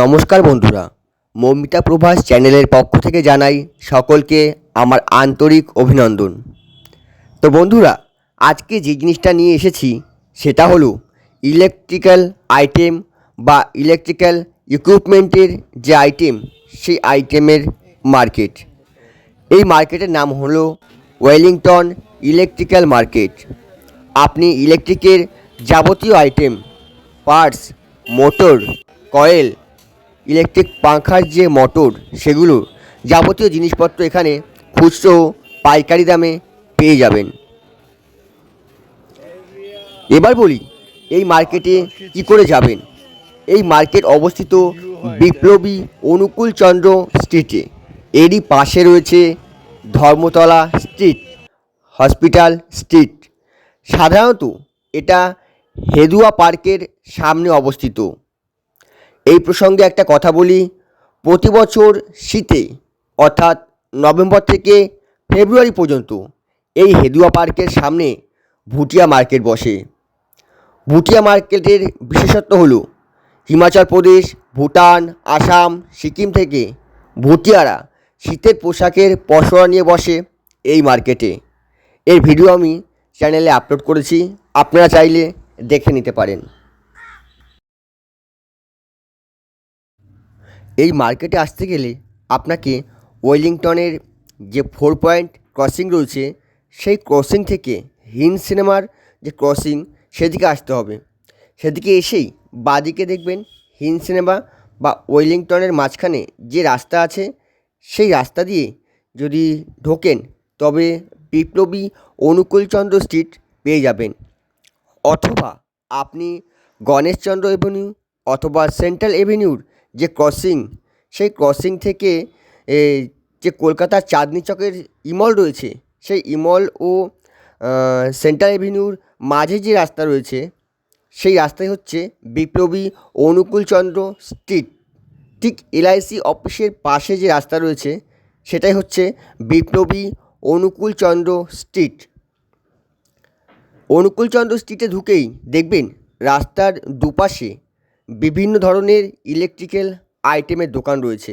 নমস্কার বন্ধুরা, মৌমিতা প্রভাস চ্যানেলের পক্ষ থেকে জানাই সকলকে আমার আন্তরিক অভিনন্দন। তো বন্ধুরা, আজকে যে জিনিসটা নিয়ে এসেছি, সেটা হলো ইলেকট্রিক্যাল আইটেম বা ইলেকট্রিক্যাল ইকুইপমেন্টের যে আইটেম সেই আইটেমের মার্কেট এই মার্কেটের নাম হলো ওয়েলিংটন ইলেকট্রিক্যাল মার্কেট আপনি ইলেকট্রিকের যাবতীয় item parts motor coil electric পাংখার যে মোটর, সেগুলো যাবতীয় জিনিসপত্র এখানে খুচরো পাইকারি দামে পেয়ে যাবেন। এবার বলি, এই মার্কেটে কি করে যাবেন? এই মার্কেট অবস্থিত বিপ্লবী অনুকূল চন্দ্র স্ট্রিটে। এরই পাশে রয়েছে ধর্মতলা স্ট্রিট, হসপিটাল স্ট্রিট। সাধারণত এটা হেদুয়া পার্কের সামনে অবস্থিত। এই প্রসঙ্গে একটা কথা বলি। প্রতি বছর শীতে, অর্থাৎ নভেম্বর থেকে ফেব্রুয়ারি পর্যন্ত এই হেদুয়া পার্কের সামনে ভুটিয়া মার্কেট বসে। ভুটিয়া মার্কেটের বিশেষত্ব হলো, হিমাচল প্রদেশ, ভুটান, আসাম, সিকিম থেকে ভুটিয়ারা শীতের পোশাকের পসরা নিয়ে বসে এই মার্কেটে। এর ভিডিও আমি চ্যানেলে আপলোড করেছি, আপনারা চাইলে দেখে নিতে পারেন। এই মার্কেটে আসতে গেলে আপনাকে ওয়েলিংটনের যে ফোর পয়েন্ট ক্রসিং রয়েছে, সেই ক্রসিং থেকে হিন সিনেমার যে ক্রসিং, সেদিকে আসতে হবে। সেদিকে এসেই বাদিকে দেখবেন হিন সিনেমা বা ওয়েলিংটনের মাঝখানে যে রাস্তা আছে, সেই রাস্তা দিয়ে যদি ঢোকেন, তবে বিপ্লবী অনুকূলচন্দ্র স্ট্রিট পেয়ে যাবেন। অথবা আপনি গণেশচন্দ্র এভিনিউ অথবা সেন্ট্রাল এভিনিউর যে ক্রসিং, সেই ক্রসিং থেকে যে কলকাতার চাঁদনি চকের ইমল রয়েছে, সেই ইমল ও সেন্ট্রাল এভিনিউর মাঝে যে রাস্তা রয়েছে, সেই রাস্তাই হচ্ছে বিপ্লবী অনুকূলচন্দ্র স্ট্রিট। ঠিক এলআইসি অফিসের পাশে যে রাস্তা রয়েছে, সেটাই হচ্ছে বিপ্লবী অনুকূলচন্দ্র স্ট্রিট। অনুকূলচন্দ্র স্ট্রিটে ঢুকেই দেখবেন রাস্তার দুপাশে বিভিন্ন ধরনের ইলেকট্রিক্যাল আইটেমের দোকান রয়েছে।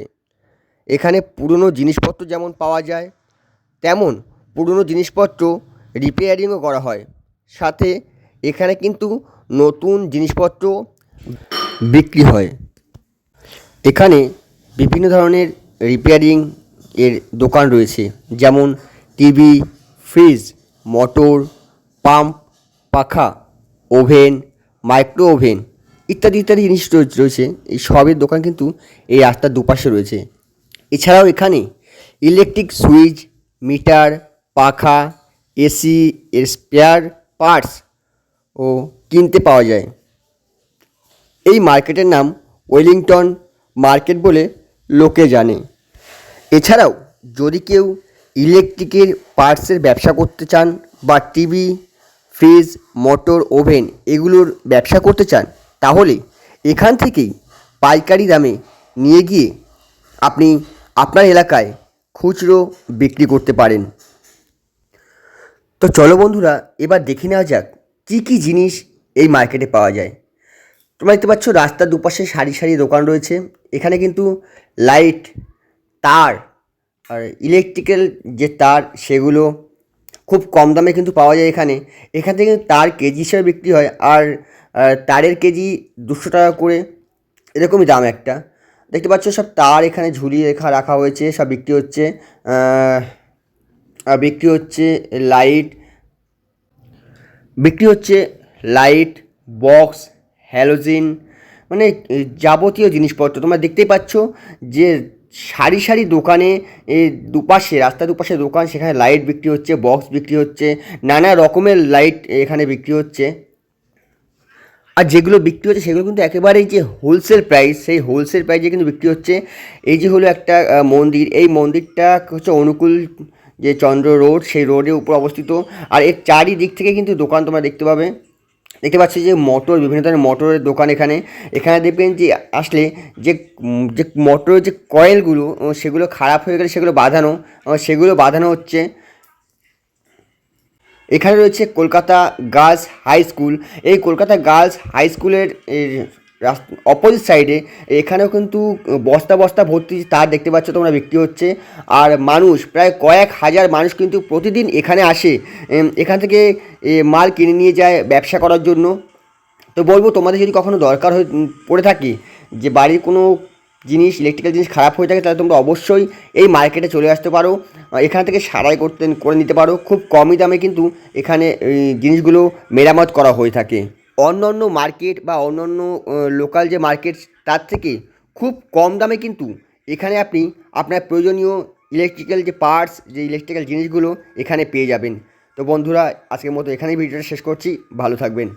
এখানে পুরনো জিনিসপত্র যেমন পাওয়া যায়, তেমন পুরনো জিনিসপত্র রিপেয়ারিংও করা হয়। সাথে এখানে কিন্তু নতুন জিনিসপত্র বিক্রি হয়। এখানে বিভিন্ন ধরনের রিপেয়ারিং এর দোকান রয়েছে, যেমন টিভি ফ্রিজ মোটর পাম্প পাখা ওভেন মাইক্রো ওভেন ইত্যাদি ইত্যাদি জিনিস রয়েছে। এই সবের দোকান কিন্তু এই রাস্তার দুপাশে রয়েছে। এছাড়াও এখানে ইলেকট্রিক সুইচ মিটার পাখা এসি এর স্পেয়ার পার্টস ও কিনতে পাওয়া যায়। এই মার্কেটের নাম ওয়েলিংটন মার্কেট বলে লোকে জানে। এছাড়াও যদি কেউ ইলেকট্রিকের পার্টসের ব্যবসা করতে চান বা টিভি ফ্রিজ মোটর ওভেন এগুলোর ব্যবসা করতে চান তাহলে এখান থেকেই পাইকারি দামে নিয়ে গিয়ে আপনি আপনার এলাকায় খুচরো বিক্রি করতে পারেন। তো চলো বন্ধুরা, এবার দেখে নেওয়া যাক কী কী জিনিস এই মার্কেটে পাওয়া যায়। তোমরা দেখতে পাচ্ছ রাস্তার দুপাশে সারি সারি দোকান রয়েছে। এখানে কিন্তু লাইট, তার আর ইলেকট্রিক্যাল যে তার সেগুলো খুব কম দামে কিন্তু পাওয়া যায় এখানে। এখান থেকে তার কেজি হিসেবে বিক্রি হয় আর তারের কেজি দুশো টাকা করে। এরকমই দাম একটা। দেখতে পাচ্ছ সব তার এখানে ঝুলিয়ে রেখা রাখা হয়েছে, সব বিক্রি হচ্ছে বিক্রি হচ্ছে লাইট, বিক্রি হচ্ছে লাইট, বক্স, হ্যালোজিন মানে যাবতীয় জিনিসপত্র। তোমরা দেখতেই পাচ্ছ যে সারি সারি দোকানে দুপাশে, রাস্তার দুপাশে দোকান, সেখানে লাইট বিক্রি হচ্ছে, বক্স বিক্রি হচ্ছে, নানা রকমের লাইট এখানে বিক্রি হচ্ছে। আর যেগুলো বিক্রি হচ্ছে, সেগুলো কিন্তু একেবারেই যে হোলসেল প্রাইস সেই হোলসেল প্রাইসে কিন্তু বিক্রি হচ্ছে। এই যে হলো একটা মন্দির, এই মন্দিরটা হচ্ছে অনুকূল যে চন্দ্র রোড, সেই রোডের উপর অবস্থিত। আর এর চারিদিক থেকে কিন্তু দোকান তোমরা দেখতে পাবে। দেখতে পাচ্ছি যে মোটর, বিভিন্ন ধরনের মোটরের দোকান এখানে। এখানে দেখবেন যে আসলে যে যে মোটরের যে কয়েলগুলো সেগুলো খারাপ হয়ে গেলে সেগুলো বাঁধানো সেগুলো বাঁধানো হচ্ছে। এখানে রয়েছে কলকাতা গার্লস হাই স্কুল। এই কলকাতা গার্লস হাই স্কুলের অপোজিট সাইডে এখানেও কিন্তু বস্তা বস্তা ভর্তি তার দেখতে পাচ্ছ তোমরা বিক্রি হচ্ছে। আর মানুষ, প্রায় কয়েক হাজার মানুষ কিন্তু প্রতিদিন এখানে আসে। এখান থেকে মাল কিনে নিয়ে যায় ব্যবসা করার জন্য। তো বলব, তোমাদের যদি কখনো দরকার হয়ে পড়ে থাকে যে বাড়ির কোনো জিনিস ইলেকট্রিক্যাল জিনিস খারাপ হয়ে থাকে, তাহলে তোমরা অবশ্যই এই মার্কেটে চলে আসতে পারো। এখান থেকে সারাই করতে, করে নিতে পারো। খুব কমই দামে কিন্তু এখানে জিনিসগুলো মেরামত করা হয়ে থাকে। অন্য অন্য মার্কেট বা অন্য অন্য লোকাল যে মার্কেট, তার থেকে খুব কম দামে কিন্তু এখানে আপনি আপনার প্রয়োজনীয় ইলেকট্রিক্যাল যে পার্টস যে ইলেকট্রিক্যাল জিনিসগুলো এখানে পেয়ে যাবেন। তো বন্ধুরা, আজকের মতো এখানেই ভিডিওটা শেষ করছি। ভালো থাকবেন।